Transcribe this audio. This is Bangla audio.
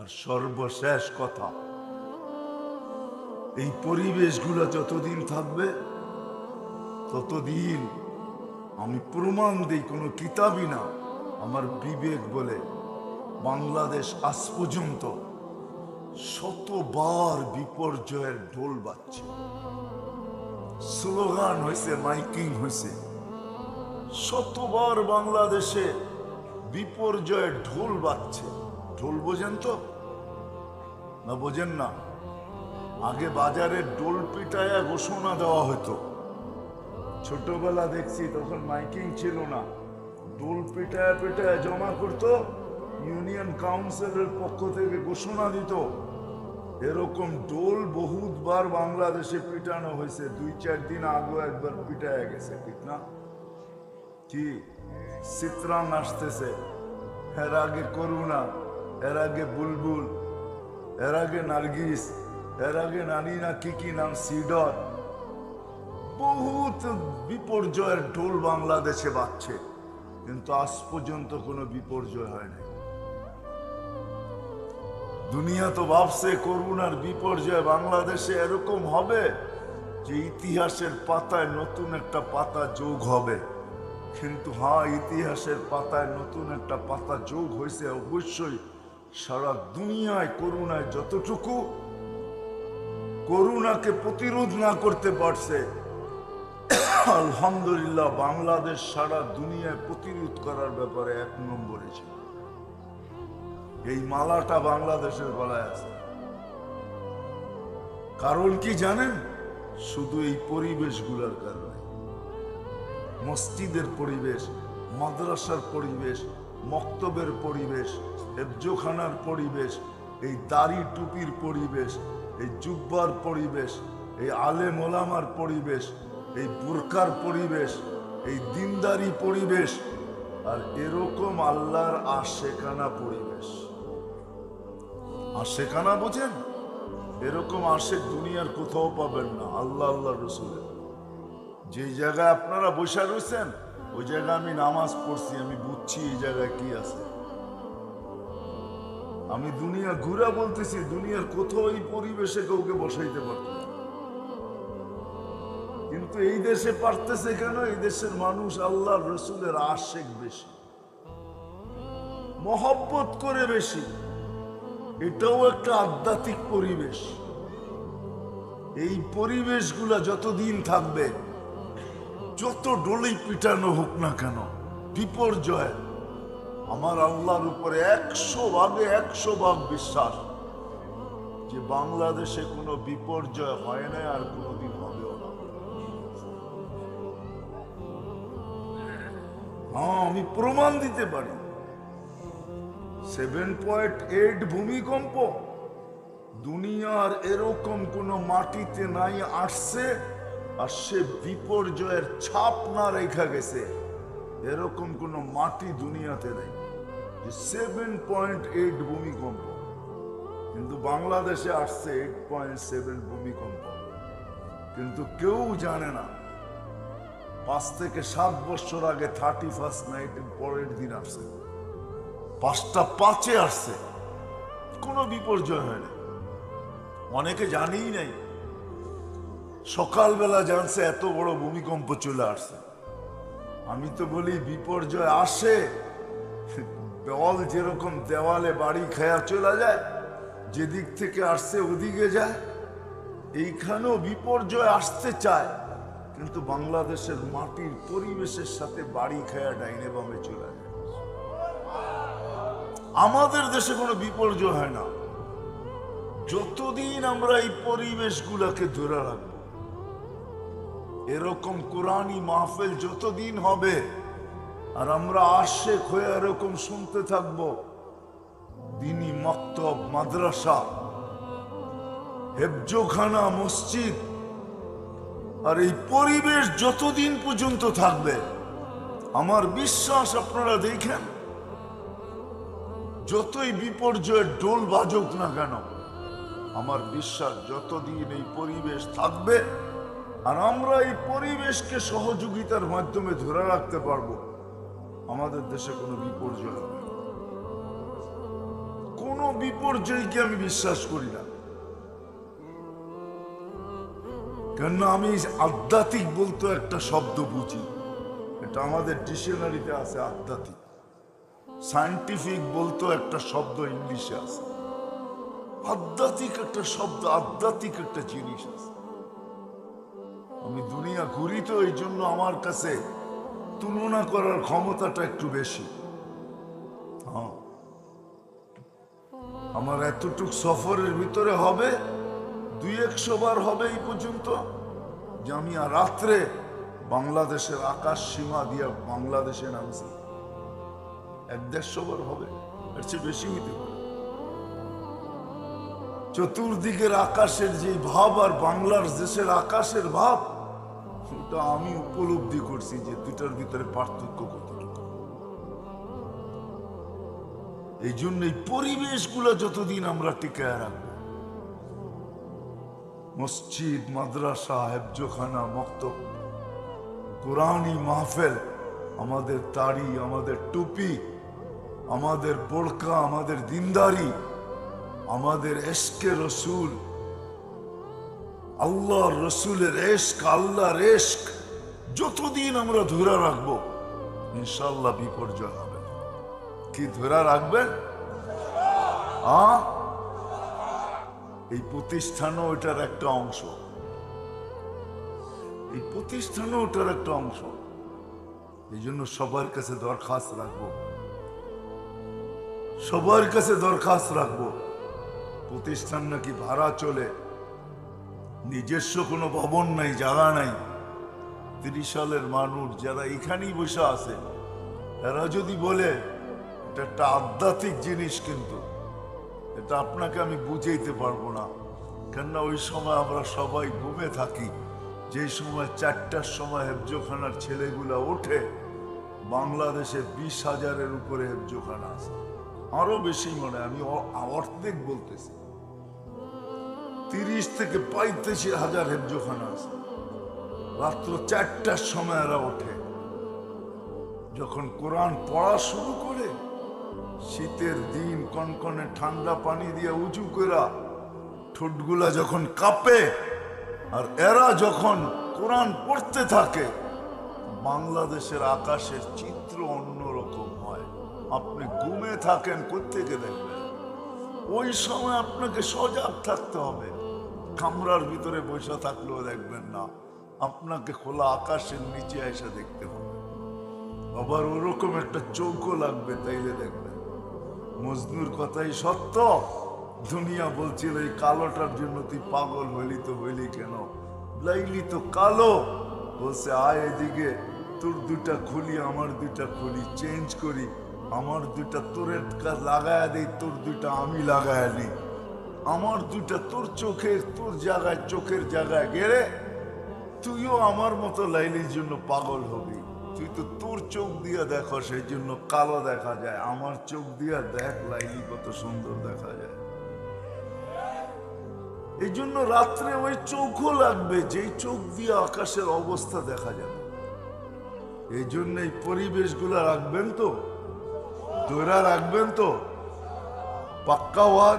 আর সর্বশেষ কথা, এই পরিবেশগুলো যতদিন থাকবে, ততদিন আমি প্রমাণ দিই, কোনো কিতাবই না, আমার বিবেক বলে, বাংলাদেশ আজ পর্যন্ত শতবার বিপর্যয়ের ঢোল বাজছে। স্লোগান হয়েছে মাইকিং হয়েছে শতবার বাংলাদেশে বিপর্যয়ের ঢোল বাজছে। ঢোল বোঝেন তো? না, বোঝেন না। আগে বাজারে ডোল পিটায়া ঘোষণা দেওয়া হতো। ছোটবেলা দেখছি তখন মাইকিং ছিল না। ডোল পিটায়া পিটায়া জমা করতো, ইউনিয়ন কাউন্সিলের পক্ষ থেকে ঘোষণা দিত, এরকম ডোল বহুতবার বাংলাদেশে পিটানো হয়েছে। দুই, চার দিন আগে একবার পিটায়া গেছে, ঠিক না? কি? চিত্রাং আসতেছে। এর আগে করুণা। এর আগে বুলবুল, এর আগে নার্গিস, এর আগে নানি না কি কি নাম সিডর। বহুত বিপর্যয়ের ঢোল বাংলাদেশে বাজছে, কিন্তু আজ পর্যন্ত কোনো বিপর্যয় হয় দুনিয়া তো ভাবছে করুণার বিপর্যয় বাংলাদেশে এরকম হবে যে ইতিহাসের পাতায় নতুন একটা পাতা যোগ হবে। কিন্তু হ্যাঁ ইতিহাসের পাতায় নতুন একটা পাতা যোগ হয়েছে অবশ্যই। সারা দুনিয়ায় করুণায় যতটুকু করুণাকে প্রতিরোধ না করতে পারছে, আলহামদুলিল্লাহ বাংলাদেশ সারা দুনিয়ায় প্রতিরোধ করার ব্যাপারে এক নম্বরে ছিল। এই মালাটা বাংলাদেশের গলায় আছে। কারণ কি জানেন? শুধু এই পরিবেশগুলোর কারণে। মসজিদের পরিবেশ, মাদ্রাসার পরিবেশ মক্তবের পরিবেশ, হেফজোখানার পরিবেশ, এই দাড়ি টুপির পরিবেশ, এই জুব্বার পরিবেশ, এই আলে মোলামার পরিবেশ, এই বুরকার পরিবেশ, এই দিনদারি পরিবেশ, আর এরকম আল্লাহর আশেকানা পরিবেশ। আশেকানা বোঝেন? এরকম আশেক দুনিয়ার কোথাও পাবেন না, আল্লাহ আল্লাহ রসুলের। যে জায়গায় আপনারা বসে রয়েছেন ওই জায়গায় আমি নামাজ পড়ছি, আমি বুঝছি এই জায়গায় কি আছে। আমি দুনিয়া ঘুরে বলতেছি, দুনিয়ার কোথাও এই পরিবেশে কাউকে বসাইতে পারত কিন্তু এই দেশে পারতেছে কেন? এই দেশের মানুষ আল্লাহ রসুলের আশেক বেশি। মহব্বত করে বেশি। এটাও একটা আধ্যাত্মিক পরিবেশ। এই পরিবেশগুলা যতদিন থাকবে যত ডলি পিটানো হোক না কেন, বিপর্যয়। আমার আল্লাহর উপরে একশো ভাগে একশো ভাগ বিশ্বাস। যে বাংলাদেশে কোনো বিপর্যয় হয় না আর কোনোদিন হবেও না। হ্যাঁ আমি প্রমাণ দিতে পারি। সেভেন পয়েন্ট এইট ভূমিকম্প। দুনিয়ার এরকম কোনো মাটিতে নাই, আসছে আর সে বিপর্যয়ের ছাপ না রেখা গেছে। এরকম কোনো মাটি দুনিয়াতে নেই, যে সেভেন পয়েন্ট এইট ভূমিকম্প। কিন্তু বাংলাদেশে আসছে এইট পয়েন্ট সেভেন ভূমিকম্প। কিন্তু কেউ জানে না, পাঁচ থেকে সাত বছর আগে থার্টি ফার্স্ট নাইটের পরের দিন আসছে। পাঁচটা পাঁচে আসছে, কোনো বিপর্যয় হয়নি অনেকে জানেই নাই সকালবেলা জানছে এত বড় ভূমিকম্প চলে আসছে। আমি তো বলি, বিপর্যয় আসে দেওয়াল যেরকম দেওয়ালে বাড়ি খেয়া চলে যায়, যেদিক থেকে আসছে ওদিকে যায়, এইখানেও বিপর্যয় আসতে চায়। কিন্তু বাংলাদেশের মাটির পরিবেশের সাথে বাড়ি খেয়া ডাইনে বামে চলে যায়। আমাদের দেশে কোনো বিপর্যয় হয় না। যতদিন আমরা এই পরিবেশগুলোকে ধরে রাখব এরকম কোরআনই মাহফিল যতদিন হবে, আর আমরা আশেক হয়ে এরকম শুনতে থাকব দিনী মক্তব, মাদ্রাসা হেবজোখানা মসজিদ, আর এই পরিবেশ যতদিন পর্যন্ত থাকবে, আমার বিশ্বাস আপনারা দেখেন, যতই বিপর্যয়ের ডোল বাজুক না কেন, আমার বিশ্বাস যতদিন এই পরিবেশ থাকবে আর আমরা এই পরিবেশকে সহযোগিতার মাধ্যমে ধরে রাখতে পারব। আমাদের দেশে কোনো বিপর্যয় হবে। কোনো বিপর্যয়কে আমি বিশ্বাস করি না। কেননা আমি আধ্যাত্মিক বলতে একটা শব্দ বুঝি। এটা আমাদের ডিকশনারিতে আছে আধ্যাত্মিক। সায়েন্টিফিক বলতো একটা শব্দ ইংলিশে আছে। আধ্যাত্মিক একটা শব্দ, আধ্যাত্মিক একটা জিনিস আছে। আমি দুনিয়া ঘুরি তো, এই জন্য আমার কাছে তুলনা করার ক্ষমতাটা একটু বেশি। হ্যাঁ। আমার এতটুক সফরের ভিতরে হবে দুই একশো বার হবে এই পর্যন্ত, যে আমি আর রাত্রে বাংলাদেশের আকাশ সীমা দিয়ে বাংলাদেশে নামছি। এক দেড়শো বার হবে, এর চেয়ে বেশি হইতে পারে। চতুর্দিকের আকাশের যে ভাব আর বাংলার দেশের আকাশের ভাব ওটা আমি উপলব্ধি করছি যে দুটার ভিতরে পার্থক্য কতটুকু। এই জন্য এই পরিবেশগুলো যতদিন আমরা টিকায় রাখব, মসজিদ, মাদ্রাসা, হেফজোখানা মক্ত কোরআনী মাহফেল, আমাদের তাড়ি আমাদের টুপি, আমাদের বোরকা, আমাদের দিনদারি, আমাদের এশকে রসুল আল্লাহর রসুলের এশক, আল্লাহর এশক। যতদিন আমরা ধরে রাখব ইনশাল্লাহ বিপর্যয় হবে কি, ধরে রাখবেন? আ? এই প্রতিষ্ঠানও এটার একটা অংশ। এই প্রতিষ্ঠানও ওটার একটা অংশ। এই জন্য সবার কাছে দরখাস্ত রাখব। সবার কাছে দরখাস্ত রাখব। প্রতিষ্ঠান নাকি ভাড়া চলে। নিজস্ব কোনো ভবন নাই, জায়গা নাই। তিরিশ সালের মানুষ যারা এখানেই বসে আছে, এরা যদি বলে, এটা একটা আধ্যাত্মিক জিনিস কিন্তু, এটা আপনাকে আমি বুঝাইতে পারব না। কেননা ওই সময় আমরা সবাই ঘুমে থাকি। যে সময় চারটার সময় হেফজোখানার ছেলেগুলা ওঠে, বাংলাদেশে বিশ হাজারের উপরে হেফজোখানা আছে। আরও বেশি মনে আমি অর্ধেক বলতেছি। তিরিশ থেকে পঁয়ত্রিশ হাজার হেফজোখানা আছে। রাত্র চারটার সময় এরা ওঠে। যখন কোরআন পড়া শুরু করে, শীতের দিন কনকনে ঠান্ডা পানি দিয়ে উঁচু করা ঠোঁটগুলা যখন কাঁপে, আর এরা যখন কোরআন পড়তে থাকে, বাংলাদেশের আকাশের চিত্র অন্যরকম হয়। আপনি ঘুমে থাকেন কোথেকে দেখবেন? ওই সময় আপনাকে সজাগ থাকতে হবে। কামরার ভিতরে বসে থাকলেও দেখবেন না। আপনাকে খোলা আকাশের নিচে এসে দেখতে হবে। আবার ওরকম একটা চৌকো লাগবে, তাইলে দেখবেন। মজনুর কথাই সত্য। দুনিয়া বলছিল, এই কালোটার জন্য তুই পাগল হইলি তো হইলি কেন? লাইলি তো কালো। বলছে, আয় এদিকে, তোর দুটা খুলি, আমার দুটা খুলি চেঞ্জ করি। আমার দুটা তোরের লাগায়া দিই, তোর দুটা আমি লাগায়া নিই। আমার দুটা তোর চোখের, তোর জায়গায়, চোখের জায়গায় গেড়ে তুইও আমার মতো লাইলির জন্য পাগল হবি। তুই তো তোর চোখ দিয়ে দেখো, সেই জন্য কালো দেখা যায়। আমার চোখ দিয়ে দেখ লাইলি কত সুন্দর দেখা যায়। এই জন্য রাত্রে ওই চোখও লাগবে, যেই চোখ দিয়ে আকাশের অবস্থা দেখা যাবে। এই জন্য এই পরিবেশগুলো রাখবেন তো, দৈরা রাখবেন তো, পাক্কা